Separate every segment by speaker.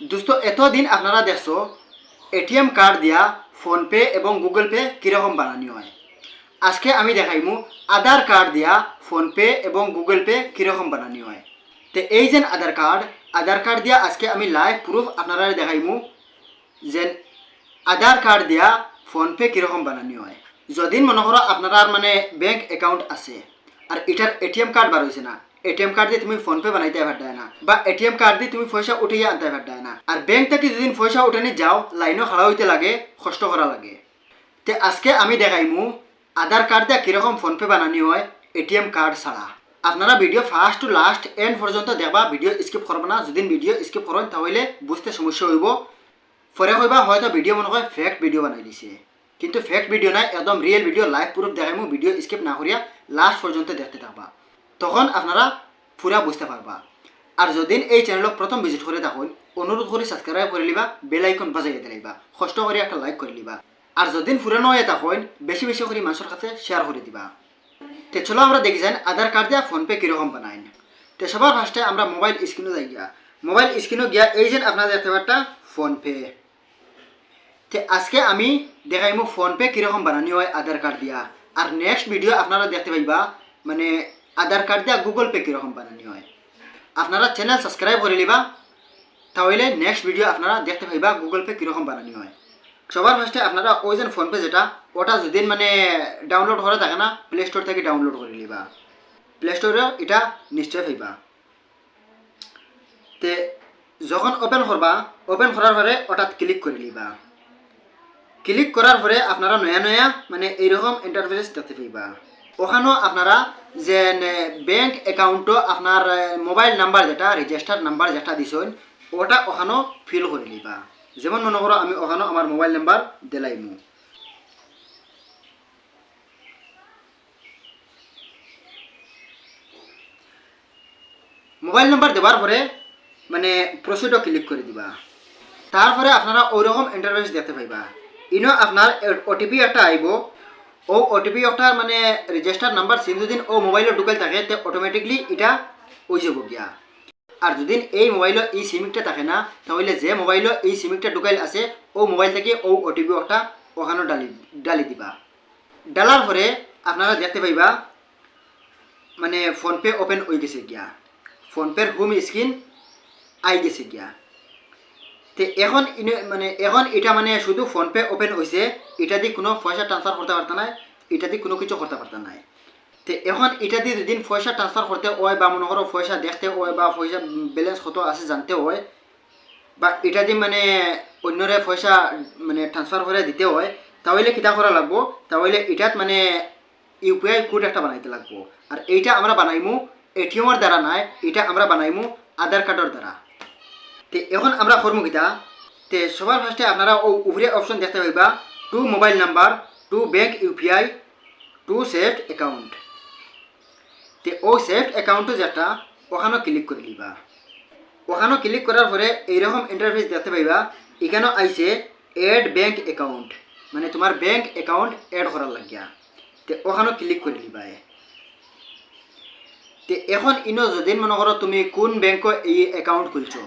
Speaker 1: দোস্ত এতদিন আপনারা দেখছ, এটিএম কার্ড দিয়া ফোনপে এবং গুগল পে কীরকম বানানি হয়? আজকে আমি দেখাইমু আধার কার্ড দিয়া ফোনপে এবং গুগল পে কীরকম বানানি হয়। তো এই যে আধার কার্ড আধার কার্ড দিয়া আজকে আমি লাইভ প্রুফ আপনারা দেখাইমু যে আধার কার্ড দিয়া ফোনপে কীরকম বানানি হয়। যদিন মনে করো আপনার মানে ব্যাংক অ্যাকাউন্ট আছে, আর এটার এটিএম কার্ড বার হয়েছে না। এটিএম কার্ড দিয়ে তুমি ফোনপে বানাইতে পারতায় না, বা এটিএম কার্ড দিয়ে তুমি পয়সা উঠিয়ে আনতে পারতায় না। আর ব্যাংক থেকে যদি পয়সা উঠানি যাও লাইনও খাড়া হইতে লাগে, কষ্ট করা লাগে। তে আজকে আমি দেখাইমু, আধার কার্ড দিয়ে কীরকম ফোনপে বানানি হয় এটিএম কার্ড ছাড়া। আপনারা video first to last end পর্যন্ত দেখবা ভিডিও স্কিপ করবে না। যদি ভিডিও স্কিপ করেন, তাহলে বুঝতে সমস্যা হইব। পরে কইবা, হয়তো ভিডিও মনে হয় ফেক ভিডিও বানাই দিছে। কিন্তু ফেক ভিডিও নাই, একদম রিয়েল ভিডিও লাইভ প্রুফ দেখাইমু ভিডিও স্কিপ না করিয়া লাস্ট পর্যন্ত দেখতে থাকবা। তখন আপনারা পুরা বুঝতে পারবা আর যদি এই চ্যানেলক প্রথম ভিজিট করে থাকুন অনুরোধ করে সাবস্ক্রাইব করে লিবা বেল আইকন বাজাই দিতে লাগবা, কষ্ট করে একটা লাইক করে লিবা। আর যদি ফুরানো হয়ে থাকুন বেশি বেশি করে মানুষের কাছে শেয়ার করে দিবা। তে চলো আমরা দেখি যান আধার কার্ড দিয়া ফোনপে কীরকম বানাইন তে সবার ফার্স্টে আমরা মোবাইল স্ক্রিনে যাই গিয়া। মোবাইল স্ক্রিনে গিয়া এই যে আপনারা দেখতে পারটা ফোনপে। তে আজকে আমি দেখাইমু ফোনপে কীরকম বানানি হয় আধার কার্ড দিয়া। আর নেক্সট ভিডিও আপনারা দেখতে পাইবা মানে আধার কার্ড দিয়া গুগল পে কীরকম বানানি হয়? আপনারা চ্যানেল সাবস্ক্রাইব করে নিবা, তাহলে নেক্সট ভিডিও আপনারা দেখতে পাইবা গুগল পে কীরকম বানানি হয়। সবার ফার্স্টে আপনারা ওই যে ফোনপে যেটা ওটা যদি মানে ডাউনলোড করা থাকে না প্লে স্টোর থেকে ডাউনলোড করে নিবা। প্লে স্টোরে এটা নিশ্চয় পাইবা। তে যখন ওপেন করবা ওপেন করার পরে ওটাত ক্লিক করে নিবা। ক্লিক করার পরে আপনারা নয়া নয়া মানে এইরকম ইন্টারফেস দেখতে পাইবা। ওখানেও আপনারা যে ব্যাংক অ্যাকাউন্টও আপনার মোবাইল নাম্বার যেটা রেজিস্টার নাম্বার যেটা দিছেন, ওটা ওখানেও ফিল করে নিবা। যেমন মনে করো আমি ওখানেও আমার মোবাইল নাম্বার দিলাইমু মোবাইল নাম্বার দেওয়ার পরে মানে প্রসিডও ক্লিক করে দিবা। তারপরে আপনারা ওইরকম ইন্টারভেস দেখতে পাইবা। ইনো আপনার ওটিপি একটা আইব ও ওটিপি একটা মানে রেজিস্টার নাম্বার সিম যদি ও মোবাইলে ঢুকাল থাকে, তে অটোমেটিকলি এটা ওই যাব গিয়া। আর যদি এই মোবাইলে এই সিমিকটা থাকে না, তাহলে যে মোবাইলে এই সিমিকটা ঢুকাইল আছে, ও মোবাইল থেকে ও ওটিপি একটা ওখানে ডালি ডালি দিবা। ডালার পরে আপনারা দেখতে পাইবা মানে ফোনপে ওপেন হয়ে গেছে গিয়া। ফোনপের হোম স্ক্রিন আই গেছে গিয়া। তে এখন মানে এখন এটা মানে শুধু ফোনপে ওপেন হয়েছে এটা দিয়ে কোনো পয়সা ট্রান্সফার করতে পারত না এটা দিয়ে কোনো কিছু করতে পারত নাই। তে এখন এটা দিয়ে যেদিন পয়সা ট্রান্সফার করতে হয় বা মনে করো পয়সা দেখতে হয় বা পয়সা ব্যালেন্স কত আছে জানতে হয়, বা এটা দিয়ে মানে অন্যরে পয়সা মানে ট্রান্সফার করে দিতে হয়, তাহলে কিতা করা লাগবো? তাহলে এটাত মানে ইউপিআই কোড একটা বানাইতে লাগবো। আর এইটা আমরা বানাইমু এটিএমের দ্বারা নাই, এটা আমরা বানাইমু আধার কার্ডের দ্বারা তে এখন আমরা করব কিতা? তে সবার ফার্স্টে আপনারা ও উপরে অপশন দেখতে পাইবা to mobile number to bank UPI to saved account তে ও সেভড অ্যাকাউন্টও যেটা, ওখানেও ক্লিক করে দিবা। ওখানেও ক্লিক করার পরে এইরকম ইন্টারফেস দেখতে পাইবা, এখানেও আইছে এড ব্যাংক অ্যাকাউন্ট মানে তোমার ব্যাংক অ্যাকাউন্ট এড করার লাগিয়া। তে ওখানেও ক্লিক করে দিবা তে এখন ইনো যদি মনে করো তুমি কোন ব্যাংকত এই অ্যাকাউন্ট খুলছো?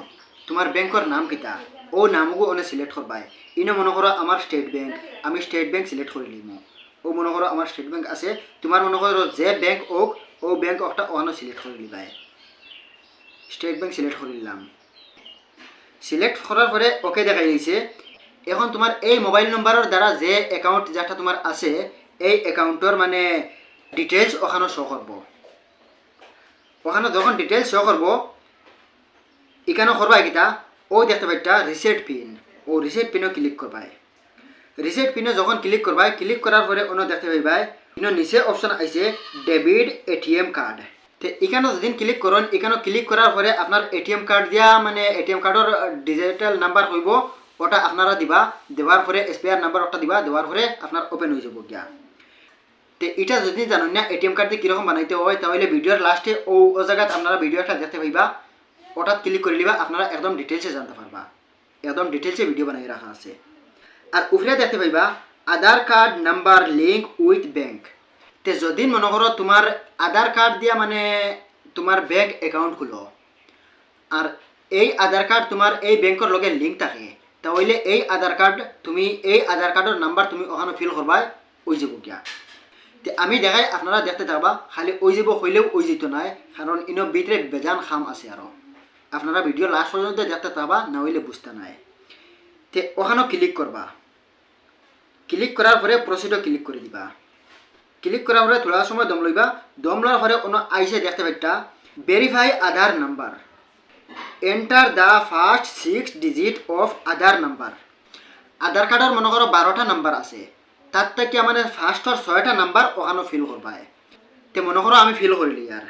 Speaker 1: তোমার ব্যাংকর নাম কিতা ও নামগো ওনে সিলেক্ট করবাই ইনো মনে করো আমার স্টেট ব্যাংক আমি স্টেট ব্যাংক সিলেক্ট করে নিম ও মনে করো আমার স্টেট ব্যাংক আছে। তোমার মনে করো যে ব্যাংক ওক ও ব্যাংক একটা ওখানে সিলেক্ট করে নিবাই স্টেট ব্যাংক সিলেক্ট করে নিলাম সিলেক্ট করার পরে ওকে দেখাই দিয়েছে এখন তোমার এই মোবাইল নম্বরের দ্বারা যে অ্যাকাউন্ট যেটা তোমার আছে, এই অ্যাকাউন্টের মানে ডিটেলস ওখানে শো করব ওখানে যখন ডিটেলস শো করব এখানে করবা কিতা ও দেখতে পাইটা রিসেট পিন ও রিসেট পিনও ক্লিক করবাই রিসেট পিনে যখন ক্লিক করবাই ক্লিক করার পরে অন্য দেখতে পাইবাই। ইনো নিচে অপশন আইছে ডেবিট এটিএম কার্ড তে এখানে যেদিন ক্লিক করুন এখানে ক্লিক করার পরে আপনার এটিএম কার্ড দিয়া মানে এটিএম কার্ডের ডিজিটাল নাম্বার হইব, ওটা আপনারা দিবা, দেওয়ার পরে এসবিআর নাম্বার ওটা দিবা, দেওয়ার পরে আপনার ওপেন হয়ে যাব গিয়া। তে এটা যদি জানেন না এটিএম কার্ড দিয়ে কীরকম বানাইতে হয়, তাহলে ভিডিওর লাস্টে ও জায়গাত আপনারা ভিডিও একটা দেখতে পাইবা। ওটাত ক্লিক করে নিবা, আপনারা একদম ডিটেলসে জানতে পারবা। একদম ডিটেলসে ভিডিও বানাই রাখা আছে। আর উপরে দেখতে পাইবা, Aadhaar card number link with bank তে যদি মনে করো তোমার আধার কার্ড দিয়া মানে তোমার ব্যাংক অ্যাকাউন্ট খুলো, আর এই আধার কার্ড তোমার এই ব্যাংকের লগে লিঙ্ক থাকে, তাহলে এই আধার কার্ড তুমি, এই আধার কার্ডের নাম্বার তুমি ওখানে ফিল করবা ওই যাব গিয়া তে আমি দেখাই, আপনারা দেখতে থাকবা, খালি ওই যাব, হইলেও ওই যেত নাই কারণ ইনো ভিতরে বেজান খাম আছে আরও আপনারা ভিডিও লাস্ট পর্যন্ত দেখতে থাকবা না হইলে বুঝতে নাই। তে ওখানেও ক্লিক করবা। ক্লিক করার পরে প্রসিডও ক্লিক করে দিবা। ক্লিক করার পরে থোড়া সময় দম লইবা। দম লওয়ার পরে অন্য আইসে দেখতে পাইটা verify Aadhaar number enter the first six digit of Aadhaar number Aadhaar কার্ডের মনে করো বারোটা নাম্বার আছে। তার থেকে মানে ফার্স্টর ছয়টা নাম্বার ওখানে ফিল করবা তে মনে করো আমি ফিল করিলি আর।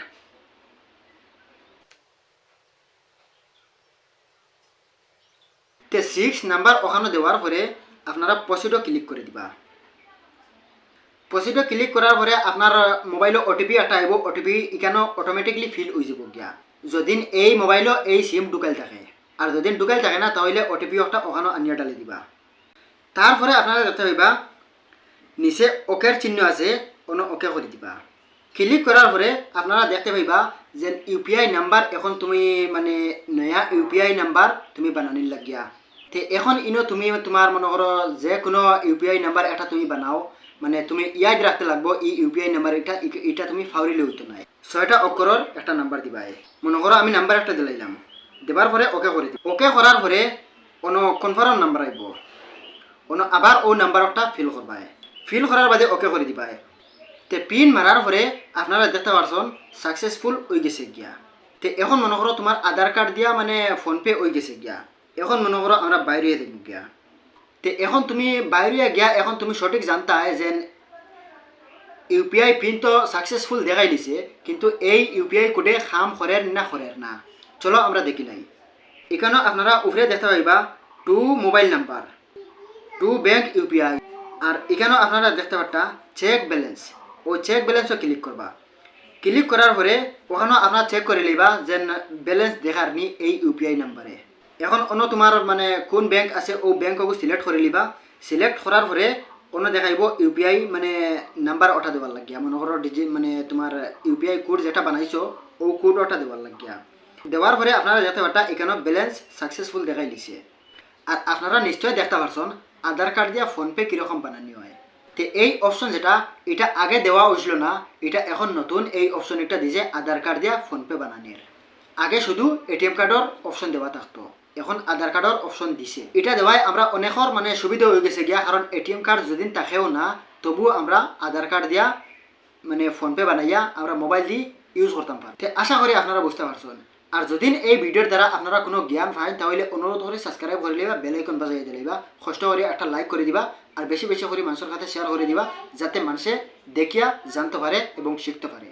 Speaker 1: তে সিক্স নাম্বার ওখানে দেওয়ার পরে আপনারা পসিডও ক্লিক করে দিবা। পসিডও ক্লিক করার পরে আপনার মোবাইলে ওটিপি একটা আইব ওটিপি এখানে অটোমেটিকলি ফিল হয়ে যাব গিয়া। যদিন এই মোবাইলও এই সিম ঢুকাইল থাকে। আর যদিন ঢুকাইল থাকে না, তাহলে ওটিপি একটা ওখানে আনিয়া ডালি দিবা। তারপরে আপনারা দেখতে পাইবা নিচে ওকের চিহ্ন আছে অন্য ওকে করে দিবা। ক্লিক করার পরে আপনারা দেখতে পাইবা যে ইউপিআই নাম্বার এখন তুমি মানে নয়া ইউপিআই নাম্বার তুমি বানানির লাগিয়া। তে এখন ইনো তুমি তোমার মনে করো যে কোনো ইউপিআই নাম্বার এটা তুমি বানাও মানে তুমি ইয়াদ রাখতে লাগবো এই ইউপিআই নাম্বার এটা ই- এটা তুমি ফাউরিলে হইতো নাই। ছয়টা অক্ষরের একটা নাম্বার দিবা। মনে করো আমি নাম্বার একটা দিলাইলাম দেবার পরে ওকে করে দিব ওকে করার পরে কোনো কনফার্ম নাম্বার আইব অন্য আবার ও নাম্বারটা ফিল করবায় ফিল করার বাদে ওকে করে দিবায় তে পিন মারার পরে আপনারা দেখতে পারছেন সাকসেসফুল হয়ে গেছে গিয়া। তে এখন মনে করো তোমার আধার কার্ড দিয়া মানে ফোনপে হয়ে গেছে গিয়া। এখন মনে করো আমরা বাইরে দেখব গিয়া। তে এখন তুমি বাইরে গিয়া এখন তুমি সঠিক জানতা যে ইউপিআই পিন তো সাকসেসফুল দেখাই দিছে, কিন্তু এই ইউপিআই কোডে খাম করের না করের না। চলো আমরা দেখি নাই এখানে আপনারা উপরে দেখতে পাইবা to mobile number to bank UPI আর এখানেও আপনারা দেখতে পারটা চেক ব্যালেন্স ওই চেক ব্যালেন্সও ক্লিক করবা। ক্লিক করার পরে ওখানেও আপনারা চেক করে লইবা যে ব্যালেন্স দেখার নি এই ইউপিআই নাম্বারে এখন অন্য তোমার মানে কোন ব্যাংক আছে, ও ব্যাংককে সিলেক্ট করে লিবা। সিলেক্ট করার পরে অন্য দেখাইব ইউপিআই মানে নাম্বার ওটা দেওয়ার লাগিয়া। মনে করো ডিজি মানে তোমার ইউপিআই কোড যেটা বানাইছো, ও কোড ওটা দেওয়ার লাগিয়া। দেওয়ার পরে আপনারা দেখতে পারটা এখানেও ব্যালেন্স সাকসেসফুল দেখাই দিছে। আর আপনারা নিশ্চয়ই দেখতে পারছেন আধার কার্ড দিয়া ফোনপে কীরকম বানানি হয়। তো এই অপশন যেটা, এটা আগে দেওয়া হয়েছিল না, এটা এখন নতুন এই অপশন একটা দিছে আধার কার্ড দিয়া ফোনপে বানানির আগে শুধু এটিএম কার্ডর অপশন দেওয়া থাকতো। এখন আধার কার্ডর অপশন দিছে। এটা দেওয়ায় আমরা অনেকর মানে সুবিধা হয়ে গেছে গিয়া কারণ এটিএম কার্ড যদি থাকেও না, তবুও আমরা আধার কার্ড দিয়া মানে ফোনপে বানাইয়া আমরা মোবাইল দিয়ে ইউজ করতাম পারি আশা করি আপনারা বুঝতে পারছেন। আর যদি এই ভিডিওর দ্বারা আপনারা কোনো জ্ঞান পান তাহলে অনুরোধ করে সাবস্ক্রাইব করে দিবা বেল আইকন বাজাই দিবা কষ্ট করে একটা লাইক করে দিবা, আর বেশি বেশি করে মানুষের কাছে শেয়ার করে দিবা, যাতে মানুষে দেখিয়া, জানতে পারে এবং শিখতে পারে।